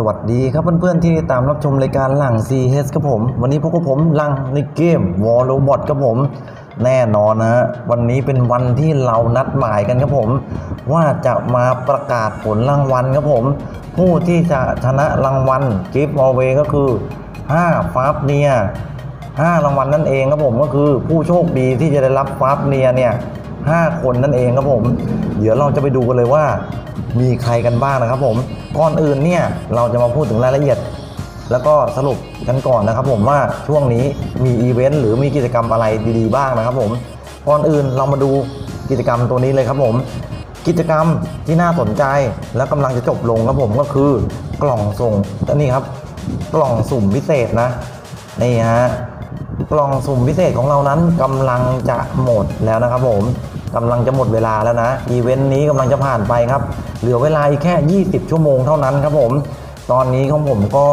สวัสดีครับเพื่อนๆที่ตามรับชมรายการหลัง CS ครับผม วันนี้พวกผมหลังในเกม War Robot ครับผมแน่นอนนะฮะวันนี้เป็นวันที่เรานัดหมายกันครับผม ว่าจะมาประกาศผลรางวัลครับผม ผู้ที่จะชนะรางวัลกิฟต์วอลเวก็คือ5ฟาบเนียห้ารางวัลนั่นเองครับผมก็คือผู้โชคดีที่จะได้รับฟาบเนียเนี่ย ห้าคนนั่นเองครับผม เดี๋ยวเราจะไปดูกันเลยว่า มีใครกันบ้างนะครับผม ก่อนอื่นเนี่ยเราจะมาพูดถึงรายละเอียด แล้วก็สรุปกันก่อนนะครับผมว่าช่วงนี้มีอีเวนต์หรือมีกิจกรรมอะไรดีๆบ้างนะครับผม ก่อนอื่นเรามาดูกิจกรรมตัวนี้เลยครับผม กิจกรรมที่น่าสนใจและกำลังจะจบลงครับผมก็คือกล่องส่งอันนี้ครับ กล่องสุ่มพิเศษนะนี่ฮะ กล่องสุ่มพิเศษของเรานั้นกำลังจะหมดแล้วนะครับผมกำลังจะหมดเวลาแล้วนะอีเวนต์นี้กำลังจะผ่านไปครับ เหลือเวลาอีกแค่ 20 ชั่วโมงเท่านั้นครับผม ตอนนี้ของผมก็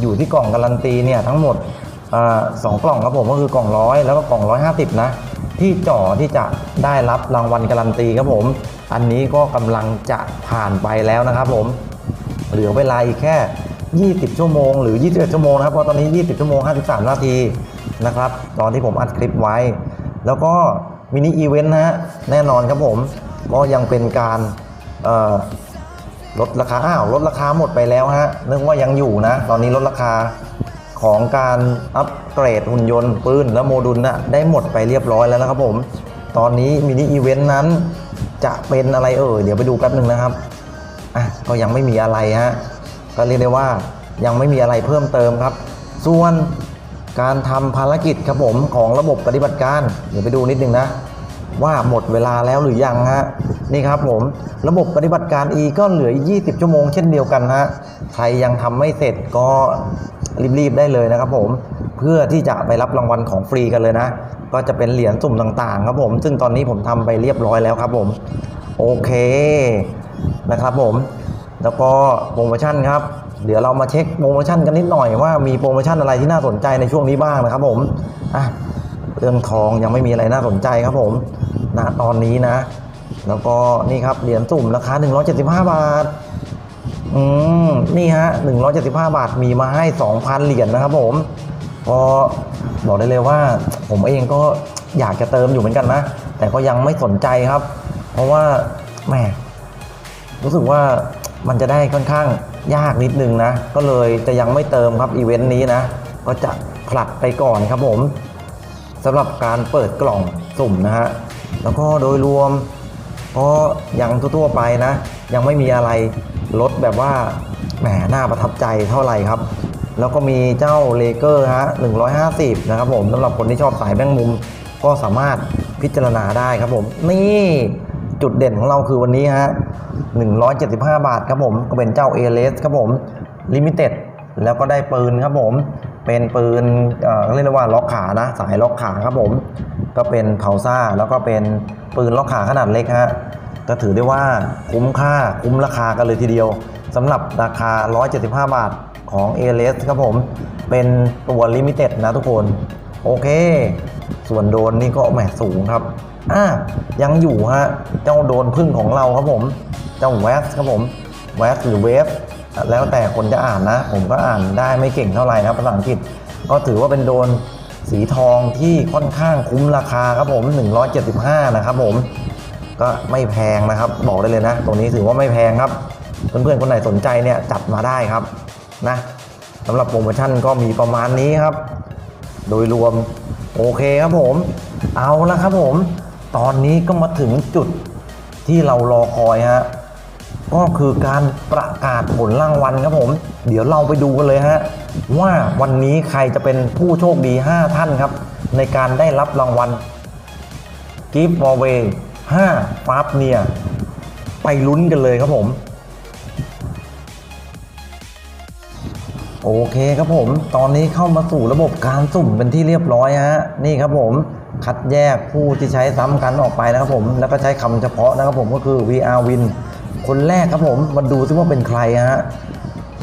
อยู่ที่กล่องการันตีเนี่ยทั้งหมดอสองกล่องครับผมก็คือกล่องร้อยแล้วก็กล่องร้อยห้าสิบนะ ที่จ่อที่จะได้รับรางวัลการันตีครับผม อันนี้ก็กำลังจะผ่านไปแล้วนะครับผม เหลือเวลาอีกแค่ 20 ชั่วโมงหรือ 21 ชั่วโมงนะครับเพราะตอนนี้ 20 ชั่วโมง 53 นาที นะครับ ตอนที่ผมอัดคลิปไว้ แล้วก็มินิอีเวนต์นะฮะแน่นอนครับผมก็ยังเป็นการลดราคาอ้าวลดราคาหมดไปแล้วฮะนึกว่ายังอยู่นะ ตอนนี้ลดราคาของการอัปเกรดหุ่นยนต์ปืนและโมดูลนะได้หมดไปเรียบร้อยแล้วนะครับผม ตอนนี้มินิอีเวนต์นั้นจะเป็นอะไรเอ่ยเดี๋ยวไปดูแป๊บหนึ่งนะครับอะก็ยังไม่มีอะไรฮะก็เรียกได้ว่ายังไม่มีอะไรเพิ่มเติมครับ ส่วน การทำภารกิจครับผมของระบบปฏิบัติการ เดี๋ยวไปดูนิดนึงนะ ว่าหมดเวลาแล้วหรือยังฮะนี่ครับผมระบบปฏิบัติการ E ก็เหลืออีก20 ชั่วโมงเช่นเดียวกันฮะใครยังทำไม่เสร็จก็รีบๆได้เลยนะครับผมเพื่อที่จะไปรับรางวัลของฟรีกันเลยนะ ก็จะเป็นเหรียญสุ่มต่างๆ ครับผม ซึ่งตอนนี้ผมทำไปเรียบร้อยแล้วครับผม โอเคนะครับผม แล้วก็โปรโมชั่นครับ เดี๋ยวเรามาเช็คโปรโมชั่นกันนิดหน่อยว่ามีโปรโมชั่นอะไรที่น่าสนใจในช่วงนี้บ้างนะครับผมอะเรื่องทองยังไม่มีอะไรน่าสนใจครับผมณตอนนี้นะ แล้วก็นี่ครับเหรียญสุ่มราคา 175 บาทอืมนี่ฮะ 175 บาทมีมาให้ 2,000 เหรียญนะครับผมก็บอกได้เลยว่า ผมเองก็อยากจะเติมอยู่เหมือนกันนะ แต่ก็ยังไม่สนใจครับ เพราะว่าแหมรู้สึกว่ามันจะได้ค่อนข้าง ยากนิดนึงนะ ก็เลยจะยังไม่เติมครับอีเวนต์นี้นะ ก็จะผลัดไปก่อนครับผมสำหรับการเปิดกล่องสุ่มนะฮะแล้วก็โดยรวมก็ยังทั่วๆไปนะ ยังไม่มีอะไรลดแบบว่าแหมน่าประทับใจเท่าไหร่ครับ แล้วก็มีเจ้าเลเกอร์ฮะ150 นะครับผมสำหรับคนที่ชอบสายแบงมุมก็สามารถพิจารณาได้ครับผม นี่ จุดเด่นของเราคือวันนี้ฮะ175 บาทครับผมก็เป็นเจ้า a l s ครับผมลิมิเต็ดแล้วก็ได้ปืนครับผมเป็นปืนเอ่อเรียกว่าล็อกขานะสายล็อกขาครับผม ก็เป็นเผาซ่าแล้วก็เป็นปืนล็อกขาขนาดเล็กฮะก็ถือได้ว่าคุ้มค่าคุ้มราคากันเลยทีเดียวสำหรับราคา 175 บาทของ a l s ครับผม เป็นตัวลิมิเต็ดนะทุกคน โอเค ส่วนโดนนี่ก็แหมสูงครับ อะยังอยู่ฮะ เจ้าโดนพึ่งของเราครับผม เจ้าแวสครับผม แวสหรือเวฟ แล้วแต่คนจะอ่านนะ ผมก็อ่านได้ไม่เก่งเท่าไหร่นะภาษาอังกฤษ ก็ถือว่าเป็นโดนสีทองที่ค่อนข้างคุ้มราคาครับผม 175 นะครับผม ก็ไม่แพงนะครับ บอกได้เลยนะตรงนี้ถือว่าไม่แพงครับ เพื่อนๆคนไหนสนใจเนี่ยจัดมาได้ครับนะสำหรับโปรโมชั่นก็มีประมาณนี้ครับ โดยรวมโอเคครับผม เอาละครับผม ตอนนี้ก็มาถึงจุดที่เรารอคอยฮะก็คือการประกาศผลรางวัลครับผม เดี๋ยวเราไปดูกันเลยฮะว่าวันนี้ใครจะเป็นผู้โชคดี 5 ท่านครับ ในการได้รับรางวัลกิฟต์วอลเวย์5ฟาบเนียไปลุ้นกันเลยครับผม โอเคครับผม ตอนนี้เข้ามาสู่ระบบการสุ่มเป็นที่เรียบร้อยฮะนี่ครับผมคัดแยกผู้ที่ใช้ซ้ำกันออกไปนะครับผม แล้วก็ใช้คำเฉพาะนะครับผมก็คือ VR Win คนแรกครับผมมาดูซิว่าเป็นใครฮะ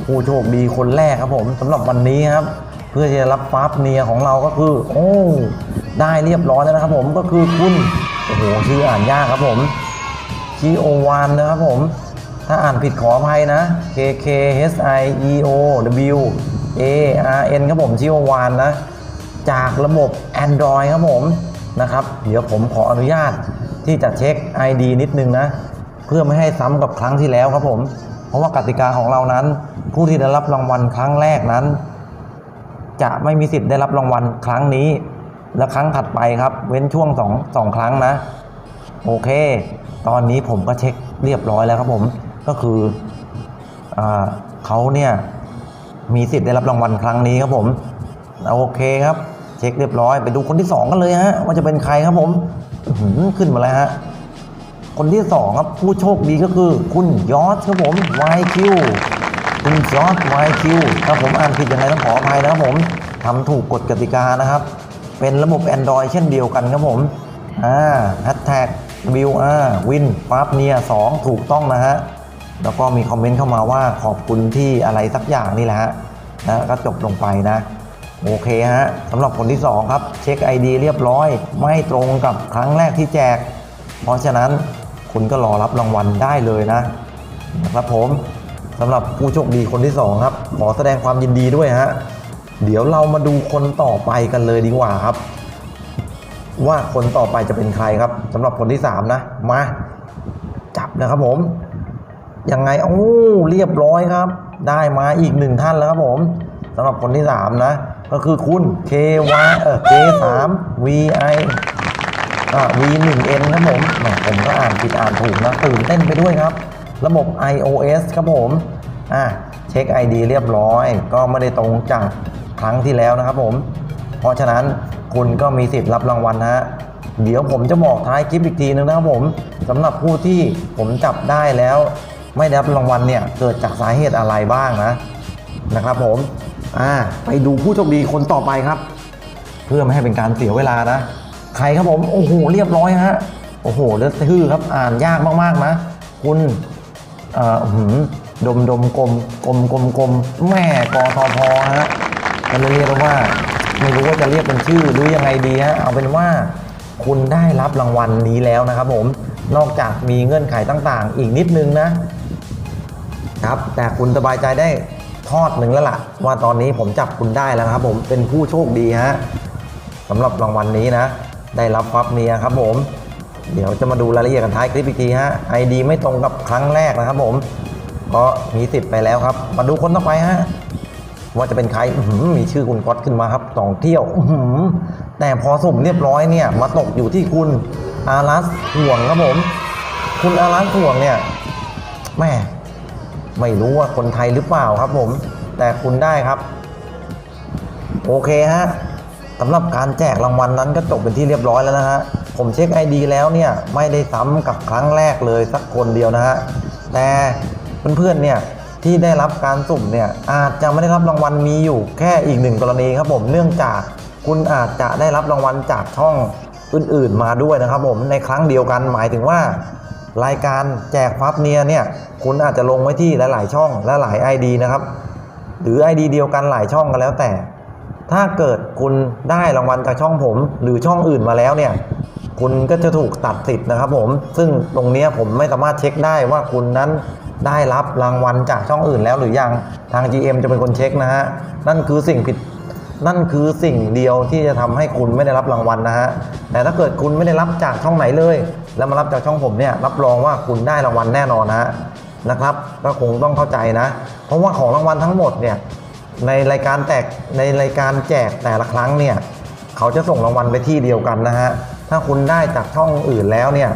ผู้โชคดีคนแรกครับผมสำหรับวันนี้ครับ เพื่อที่จะรับฟาบเนียของเราก็คือ โอ้ได้เรียบร้อยแล้วนะครับผมก็คือคุณโอ้โหชื่ออ่านยากครับผมคีโอวานนะครับผม ถ้าอ่านผิดขออภัยนะ K K H I E O W A R N ครับผมชื่อวาวานนะ จากระบบ Android ครับผมนะครับ เดี๋ยวผมขออนุญาตที่จะเช็ค ID นิดนึงนะ เพื่อไม่ให้ซ้ำกับครั้งที่แล้วครับผม เพราะว่ากติกาของเรานั้น ผู้ที่ได้รับรางวัลครั้งแรกนั้น จะไม่มีสิทธิ์ได้รับรางวัลครั้งนี้ และครั้งถัดไปครับ เว้นช่วงสองสองครั้งนะ โอเค ตอนนี้ผมก็เช็คเรียบร้อยแล้วครับผม ก็คืออเขาเนี่ยมีสิทธิ์ได้รับรางวัลครั้งนี้ครับผมโอเคครับ เช็คเรียบร้อยไปดูคนที่สองกันเลยฮะว่าจะเป็นใครครับผมขึ้นมาแล้วฮะคนที่สองครับผู้โชคดีก็คือ คุณยอดครับผม YQ คุณยอด YQ ถ้าผมอ่านผิดยังไงต้องขออภัยนะครับผมทำถูกกฎกติกานะครับ เป็นระบบ Android เช่นเดียวกันครับผมอ่าแฮชแท็ก WR Win ปั๊บเนีย2ถูกต้องนะฮะ แล้วก็มีคอมเมนต์เข้ามาว่าขอบคุณที่อะไรสักอย่างนี่แหละฮะนะก็จบลงไปนะ โอเคฮะสำหรับคนที่ 2 ครับ เช็ค ID เรียบร้อย ไม่ตรงกับครั้งแรกที่แจก เพราะฉะนั้นคุณก็รอรับรางวัลได้เลยนะนะครับผมสำหรับผู้โชคดีคนที่ 2 ครับ ขอแสดงความยินดีด้วยฮะเดี๋ยวเรามาดูคนต่อไปกันเลยดีกว่าครับ ว่าคนต่อไปจะเป็นใครครับสำหรับคนที่ 3 นะ มา จับนะครับผม ยังไงโอ้เรียบร้อยครับ ได้มาอีกหนึ่งท่านแล้วครับผมสำหรับคนที่ 3 นะ ก็คือคุณ K Y เออ K 3 V I อ่า V 1 N ครับผมแหมผมก็อ่านผิดอ่านถูกนะตื่นเต้นไปด้วยครับ ระบบ iOS ครับผมอ่าเช็ค ID เรียบร้อย ก็ไม่ได้ตรงจากครั้งที่แล้วนะครับผม เพราะฉะนั้นคุณก็มีสิทธิ์รับรางวัลนะฮะเดี๋ยวผมจะบอกท้ายคลิปอีกทีนึงนะครับผมสำหรับผู้ที่ผมจับได้แล้ว ไม่ได้รับรางวัลเนี่ยเกิดจากสาเหตุอะไรบ้างนะนะครับผมอ่าไปดูผู้โชคดีคนต่อไปครับ เพื่อไม่ให้เป็นการเสียเวลานะ ใครครับผมโอ้โหเรียบร้อยฮะโอ้โหเลือชื่อครับอ่านยากมากๆนะ คุณเอ่อหือดมดมกลมกลมกลมกลมแม่กอทอพอฮะก็เลยเรียกว่าไม่รู้ว่าจะเรียกเป็นชื่อหรือยังไงดีฮะเอาเป็นว่าคุณได้รับรางวัลนี้แล้วนะครับผมนอกจากมีเงื่อนไขต่างๆ อีกนิดนึงนะ ครับ แต่คุณสบายใจได้ทอดหนึ่งแล้วล่ะ ว่าตอนนี้ผมจับคุณได้แล้วนะครับผมเป็นผู้โชคดีฮะสำหรับรางวัลนี้นะ ได้รับฟับเนียครับผม เดี๋ยวจะมาดูรายละเอียดกันท้ายคลิปอีกทีฮะไอดีไม่ตรงกับครั้งแรกนะครับผมก็มีสิทธิ์ไปแล้วครับ มาดูคนต่อไปฮะว่าจะเป็นใครมีชื่อคุณก๊อตขึ้นมาครับสองเที่ยวแต่พอสุ่มเรียบร้อยเนี่ย มาตกอยู่ที่คุณอารัสห่วงครับผม คุณอารัสห่วงเนี่ยแม่ ไม่รู้ว่าคนไทยหรือเปล่าครับผม แต่คุณได้ครับ โอเคฮะสำหรับการแจกรางวัลนั้นก็จบเป็นที่เรียบร้อยแล้วนะฮะ ผมเช็ค ID แล้วเนี่ยไม่ได้ซ้ำกับครั้งแรกเลยสักคนเดียวนะฮะ แต่เพื่อนๆเนี่ยที่ได้รับการสุ่มเนี่ยอาจจะไม่ได้รับรางวัลมีอยู่แค่อีกหนึ่งกรณีครับผมเนื่องจากคุณอาจจะได้รับรางวัลจากช่องอื่นๆมาด้วยนะครับผมในครั้งเดียวกันหมายถึงว่า รายการแจกฟับเนียเนี่ยคุณอาจจะลงไว้ที่หลาย ๆ ช่องและหลาย ID นะครับ หรือ ID เดียวกันหลายช่องกันแล้วแต่ ถ้าเกิดคุณได้รางวัลจากช่องผม หรือช่องอื่นมาแล้วเนี่ยคุณก็จะถูกตัดสิทธิ์นะครับผมซึ่งตรงนี้ผมไม่สามารถเช็คได้ว่าคุณนั้นได้รับรางวัลจากช่องอื่นแล้วหรือยังทาง GM จะเป็นคนเช็คนะฮะนั่นคือสิ่งผิด นั่นคือสิ่งเดียวที่จะทำให้คุณไม่ได้รับรางวัลนะฮะ แต่ถ้าเกิดคุณไม่ได้รับจากช่องไหนเลย แล้วมารับจากช่องผมเนี่ยรับรองว่าคุณได้รางวัลแน่นอนนะฮะนะครับ ก็คงต้องเข้าใจนะ เพราะว่าของรางวัลทั้งหมดเนี่ยในรายการแจกในรายการแจกแต่ละครั้งเนี่ยเขาจะส่งรางวัลไปที่เดียวกันนะฮะถ้าคุณได้จากช่องอื่นแล้วเนี่ย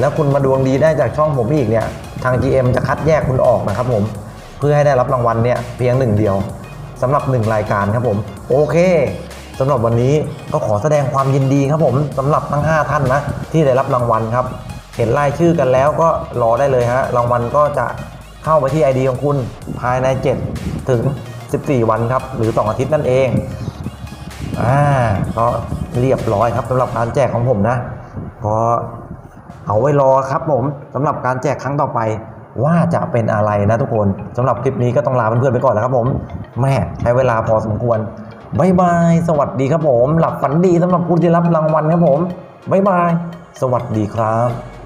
แล้วคุณมาดวงดีได้จากช่องผมอีกเนี่ยทาง GM จะคัดแยกคุณออกนะครับผมเพื่อให้ได้รับรางวัลเนี่ยเพียงหนึ่งเดียว สำหรับหนึ่งรายการครับผม โอเคสำหรับวันนี้ก็ขอแสดงความยินดีครับผมสำหรับทั้ง 5 ท่านนะที่ได้รับรางวัลครับ เห็นรายชื่อกันแล้วก็รอได้เลยฮะรางวัลก็จะเข้าไปที่ ID ของคุณภายใน 7 ถึง 14 วันครับ หรือ 2 อาทิตย์นั่นเองอ่าก็เรียบร้อยครับสำหรับการแจกของผมนะก็เอาไว้รอครับผมสำหรับการแจกครั้งต่อไป ว่าจะเป็นอะไรนะทุกคนสำหรับคลิปนี้ก็ต้องลาเพื่อนๆไปก่อนแล้วครับผม แม่ใช้เวลาพอสมควรบายบาย สวัสดีครับผม หลับฝันดีสำหรับผู้ที่รับรางวัลครับผมบายบาย สวัสดีครับ